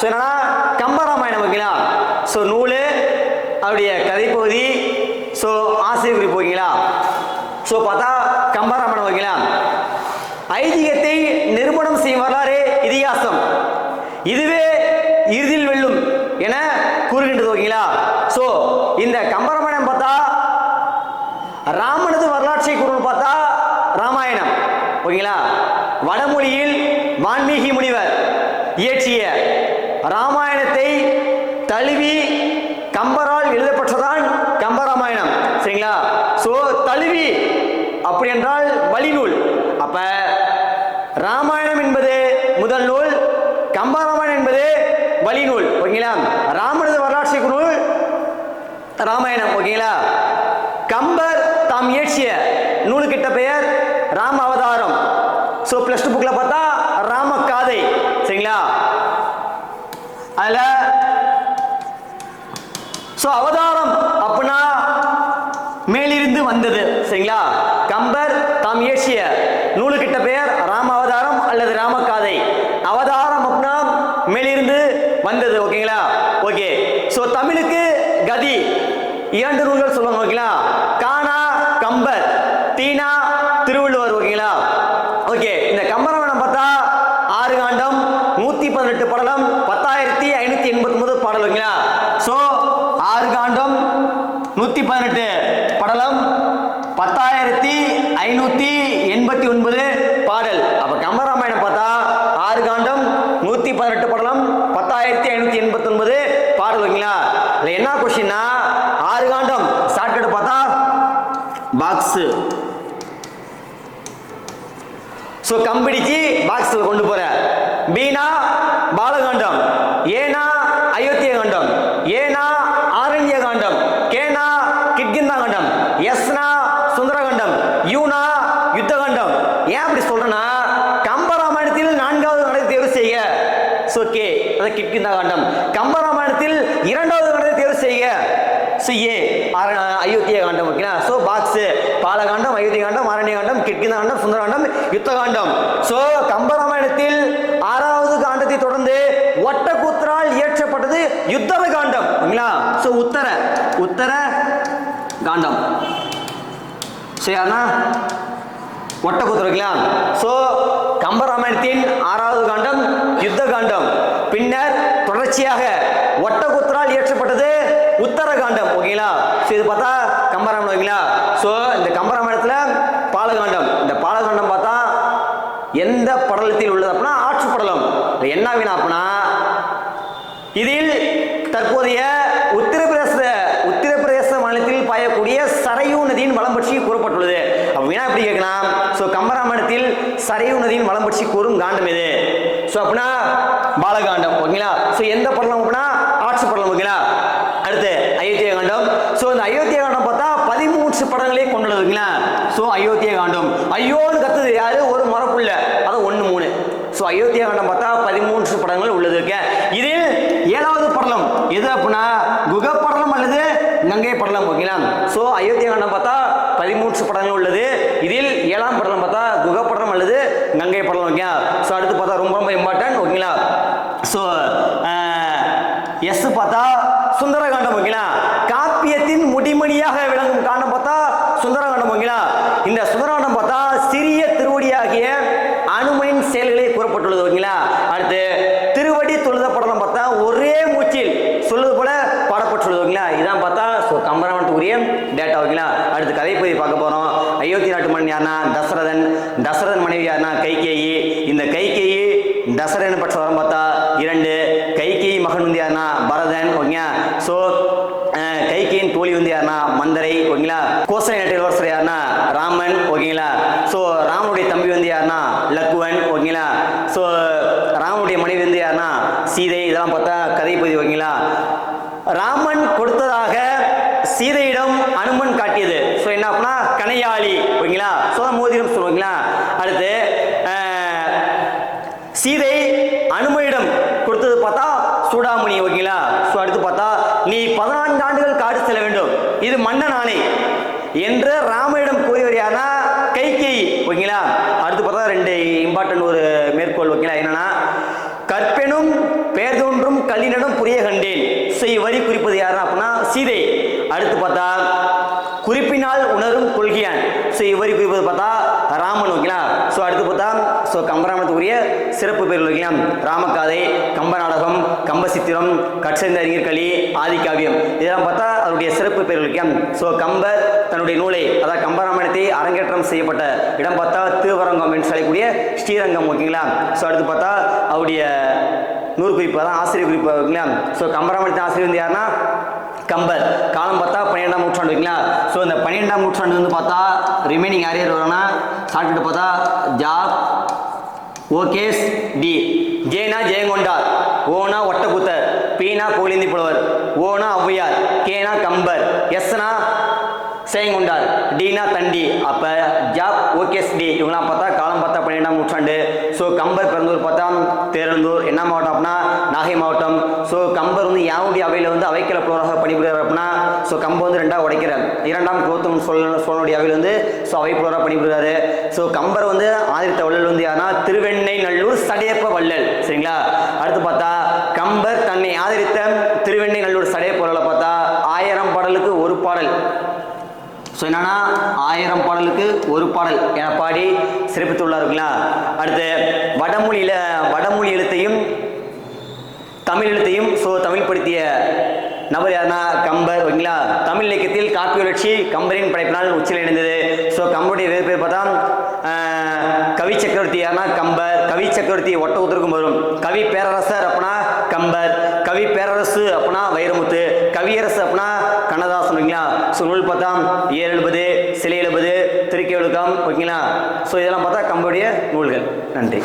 So Kambaramayanam ஓகேங்களா so நூல் அவருடைய கதைப்பகுதி ஸோ ஆசிரியர் குறிப்பு ஓகேங்களா ஸோ பார்த்தா கம்பராமாயணம் ஓகேங்களா ஐதீகத்தை நிரூபணம் செய்யும் வரலாறு இதிகாசம். இதுவே இறுதியில் வெல்லும் என கூறுகின்றது ஓகேங்களா ஸோ இந்த கம்பராமாயணம் பார்த்தா ராமனது வரலாற்றை கூறுன்னு பார்த்தா ராமாயணம். ஓகேங்களா வடமொழியில் வான்மீகி முனிவர் இயற்றிய ராமாயணத்தை தழுவி கம்பரால் எழுதப்பட்டதான் கம்பராமாயணம். சரிங்களா? ஸோ தழுவி அப்படி என்றால் வழிநூல். அப்ப ராமாயணம் என்பது முதல் நூல் கம்பராமாயணம் என்பது வழிநூல். ஓகேங்களா? ராமனது வரலாற்று நூல் ராமாயணம். ஓகேங்களா? கம்பர் தாம் இயற்றிய நூலுக்கிட்ட பெயர் ராம அவதாரம் ஸோ ப்ளஸ் டூ புக்கில் பார்த்தா ராம காதை. சரிங்களா? அதில் ஸோ அவதாரம் அப்படின்னா மேலிருந்து வந்தது சரிங்களா? கம்பர் தாம் இயற்றிய நூலுக்கிட்ட பெயர் ராம அவதாரம் அல்லது ராமகாதை அவதாரம் அப்படின்னா மேலிருந்து வந்தது ஓகேங்களா? ஓகே. ஸோ தமிழுக்கு கதி. இரண்டு நூல்கள் சொல்லணும் ஓகே கானா கம்பர் தீனா திருவள்ளுவர் ஓகேங்களா ஓகே இந்த கம்பராமாயணம் பார்த்தா ஆறு காண்டம் நூத்தி பதினெட்டு படலம் பத்தாயிரத்தி ஐநூத்தி எண்பத்தி ஒன்பது பாடல் ஓகேங்களா ஸோ ஆறு காண்டம் நூத்தி பதினெட்டு படலம் பத்தாயிரத்தி ஐநூத்தி எண்பத்தி ஒன்பது பாடல். அப்ப கம்பராமாயணம் பார்த்தா ஆறு காண்டம் நூத்தி பதினெட்டு படலம் பத்தாயிரத்தி ஐநூத்தி எண்பத்தி ஒன்பது பாடல் ஓகேங்களா? இதுல என்ன கொஸ்டின்னா ஆறு காண்டம். ஷார்ட்கட் பார்த்தா பாக்ஸ் ஸோ கம்பிடிச்சு பாக்ஸில் கொண்டு போற. பீனா பாலகாண்டம் ஏனா அயோத்திய காண்டம் ஏனா ஆரண்ய காண்டம் கேனா கிட்கிந்தா காண்டம் எஸ்னா சுந்தரகண்டம் யூனா யுத்த காண்டம் ஏன் அப்படி சொல்றேன்னா கம்பராமாயணத்தில் நான்காவது நடை தேர்வு செய்க. ஓகே அது கிட்கிந்தா காண்டம் கம்பராமாயணத்தில் இரண்டாவது நடை தேர்வு செய்ய ஸோ ஏ அயோத்திய காண்டம் ஓகேங்களா so box Balakandam Ayodhya Kandam Aranya Kandam Kishkindha Kandam Sundarakandam Yuddhakandam. Yuddha Kandam so கம்பராமாயணத்தில் ஆறாவது காண்டத்தை தொடர்ந்து ஒட்டக்கூத்தரால் இயற்றப்பட்டது யுத்தர காண்டம் ஓகேங்களா ஸோ உத்தர உத்தர காண்டம். ஸோ யாருன்னா ஒட்டக்கூத்தர் வைக்கலாம் ஸோ கம்பராமாயணத்தின் ஆறாவது காண்டம் யுத்த காண்டம். பின்னர் தொடர்ச்சியாக ஒட்டக்கூத்தரால் இயற்றப்பட்டது உத்தர காண்டம் ஓகேங்களா? ஸோ இது பார்த்தா கம்பராமாயணம் ஓகேங்களா? ஸோ இந்த கம்பராமாயணத்தில் பாலகாண்டம். இந்த பாலகாண்டம் பார்த்தா எந்த படலத்தில் உள்ளது அப்படின்னா ஆற்று படலம் என்ன வேணும் அப்படின்னா இதில் தற்போதைய நதியின் வளம் பற்றி கூறப்பட்டுள்ளது. அப்படின்னா எப்படி கேட்கலாம்? ஸோ கம்பராமாயணத்தில் சரையு நதியின் வளம் பற்றி கூறும் காண்டம் எது? ஸோ அப்படின்னா பாலகாண்டம் ஓகேங்களா? ஸோ எந்த படலம் அப்படின்னா ஆட்சி படலம் ஓகேங்களா? அடுத்து அயோத்திய காண்டம். ஸோ இந்த அயோத்திய காண்டம் பார்த்தா பதிமூன்று படங்களே கொண்டுள்ளது ஓகேங்களா? ஸோ அயோத்திய காண்டம். ஐயோன்னு கத்துது யாரு? ஒரு மரப்புள்ள. அதான் ஒன்று மூணு. ஸோ அயோத்தியா காண்டம் பார்த்தா பதிமூன்று படங்கள் உள்ளது இருக்கு இதில் ஏழாவது படலம். எது அப்படின்னா அல்லது கங்கை படலம் ஓகேங்களா ஸோ அயோத்தியா காண்டம் பார்த்தா பதிமூன்று படங்கள் உள்ளது. இதில் ஏழாம் படலம் பார்த்தா குக படலம் அல்லது கங்கை படலம் ஓகே ஸோ அடுத்து பார்த்தா ரொம்ப ரொம்ப இம்பார்ட்டன்ட் ஓகேங்களா? ஸோ எஸ் பார்த்தா சுந்தரகாண்டம் ஓகேங்களா காப்பியத்தின் முடிமணியாக விளங்கும் காண்டம் பார்த்தா சுந்தரகாண்டம் ஓகேங்களா இந்த சுந்தரகாண்டம் பார்த்தா சிறிய திருவடியாகிய அனுமையின் செயல்களை கூறப்பட்டுள்ளது ஓகேங்களா? அடுத்து திருவடி தொழுத படலம் பார்த்தா ஒரே மூச்சில். சொல்லுவது போல பாடப்பட்டுள்ளது ஓகேங்களா இதான் பார்த்தா ஸோ கம்பராமாயணத்துக்குரிய டேட்டா ஓகேங்களா அடுத்து கதைப்பகுதி பார்க்க போறோம் அயோத்தி நாட்டு மன்னன் யாருன்னா தசரதன் தசரதன் மனைவி யாருன்னா கைகேயி இந்த கைகேயி தசரன் பட்ச பார்த்தா இரண்டு கைகி மகன் வந்து யாருன்னா பரதன் ஓகேங்களா? ஸோ கைகியின் தோழி வந்து யாருன்னா மந்தரை ஓகேங்களா? கோசலை நாட்டு இளவரசர் யாருன்னா ராமன் ஓகேங்களா? ஸோ ராமனுடைய தம்பி வந்து யாருன்னா லக்குவன் ஓகேங்களா? ஸோ ராமனுடைய மனைவி வந்து யாருன்னா சீதை இதெல்லாம் பார்த்தா கதை பகுதி ஓகேங்களா? ராமன் கொடுத்ததாக சீதையிடம் அனுமன் காட்டியது. ஸோ என்ன அப்படின்னா கனையாளி ஓகேங்களா? ஸோ மோதிரம் சொல்லுவீங்களா அடுத்து சீதை அனுமையிடம் கொடுத்தது பார்த்தா சூடாமணி ஓகேங்களா ஸோ அடுத்து பார்த்தா நீ பதினான்கு ஆண்டுகள் காடு செல்ல வேண்டும். இது மன்னன் ஆணை என்று ராமனிடம் கூறியவர் யாருன்னா கைகேயி ஓகேங்களா அடுத்து பார்த்தா ரெண்டு இம்பார்ட்டன்ட் ஒரு மேற்கோள் ஓகேங்களா என்னன்னா கற்பெனும் பெயர் தோன்றும் கல்லினிடம் புரிய கண்டேன். ஸோ இவ்வரி குறிப்பது யாருன்னா அப்படின்னா சீதை. அடுத்து பார்த்தா குறிப்பினால் உணரும் கொள்கையான். ஸோ இவ்வரி குறிப்பது பார்த்தா ராமன் ஓகேங்களா ஸோ அடுத்து பார்த்தா ஸோ கம்பராமாயணத்துக்குரிய சிறப்பு பேர் இருக்கலாம் ராமகாதை கம்ப நாடகம் கம்ப சித்திரம் கட்சந்த அறிஞர்களி ஆதிகாவியம். இதெல்லாம் பார்த்தா அதனுடைய சிறப்பு பேர் இருக்கலாம் ஸோ கம்பர் தன்னுடைய நூலை அதாவது கம்பராமாயணத்தை அரங்கேற்றம் செய்யப்பட்ட இடம் பார்த்தா திருவரங்கம் என்று சொல்லக்கூடிய ஸ்ரீரங்கம் ஓகேங்களா? ஸோ அடுத்து பார்த்தா அவருடைய நூறு குறிப்பு அதான் ஆசிரியர் குறிப்பு ஓகேங்களா? ஸோ கம்பராமாயணத்தின் ஆசிரியர் வந்து யாருன்னா? கம்பர். காலம் பார்த்தா பன்னிரெண்டாம் நூற்றாண்டு இருக்குங்களா ஸோ இந்த பன்னிரெண்டாம் நூற்றாண்டு வந்து பார்த்தா ரிமைனிங் யார் யார் வருவாங்கன்னா? பார்த்தா ஜாப் ஓகேஸ் டி. ஜேனா ஜெயங்கொண்டார். ஓனா ஒட்டக்குத்தர் பீனா கோலிந்தி புலவர் ஓனா ஔவையார். கேனா கம்பர். எஸ். சேயங்கொண்டார் டீனா தண்டி. அப்போ ஜாப் ஓகேஸ் டி இவங்களாம் பார்த்தா காலம் பார்த்தா பன்னிரெண்டாம் நூற்றாண்டு. ஸோ கம்பர் பிறந்தூர் பார்த்தா தேரந்தூர் என்ன மாவட்டம் அப்படின்னா நாகை மாவட்டம். ஸோ கம்பர் வந்து யாவுடைய அவையில் வந்து அவைக்கல புலவராக பணிபுரிகிறார் அப்படின்னா ஸோ கம்பர் வந்து ரெண்டாக உடைக்கிறார். இரண்டாம் குலோத்தம் சோழ சோழனுடைய அவையில் வந்து ஸோ அவை புலவராக பணிபுரிகிறாரு. ஸோ கம்பர் வந்து ஆதித்த வள்ளல் வந்து யாருன்னா திருவெண்ணை நல்லூர் சடையப்ப வள்ளல். சரிங்களா? அடுத்து பார்த்தா கம்பர் தன்னை ஆதரித்த திருவெண்ணை நல்லூர் சடையப்ப வள்ளலை பார்த்தா ஆயிரம் பாடலுக்கு ஒரு பாடல் ஸோ என்னன்னா ஆயிரம் பாடலுக்கு ஒரு பாடல் என பாடி சிறப்பித்துள்ளார்களா? அடுத்து வடமொழியில் வடமொழி எழுத்தையும் தமிழ் எழுத்தையும் ஸோ தமிழ் படுத்திய நபர் யாருன்னா கம்பர் ஓகேங்களா? தமிழ் இலக்கியத்தில் காப்பி வளர்ச்சி கம்பரின் படைப்பினால் உச்சியில் இணைந்தது ஸோ கம்பருடைய வேறு பேர் பார்த்தா கவி சக்கரவர்த்தி யாருன்னா கம்பர். கவி சக்கரவர்த்தி ஒட்ட உத்தருக்கும் வரும் கவி பேரரசர் அப்படின்னா கம்பர். கவி பேரரசு அப்படின்னா வைரமுத்து. கவியரசு அப்படின்னா கண்ணதாசன் ஓகேங்களா? ஸோ நூல் பார்த்தா ஸோ இதெல்லாம் பார்த்தா கம்பருடைய நூல்கள். நன்றி.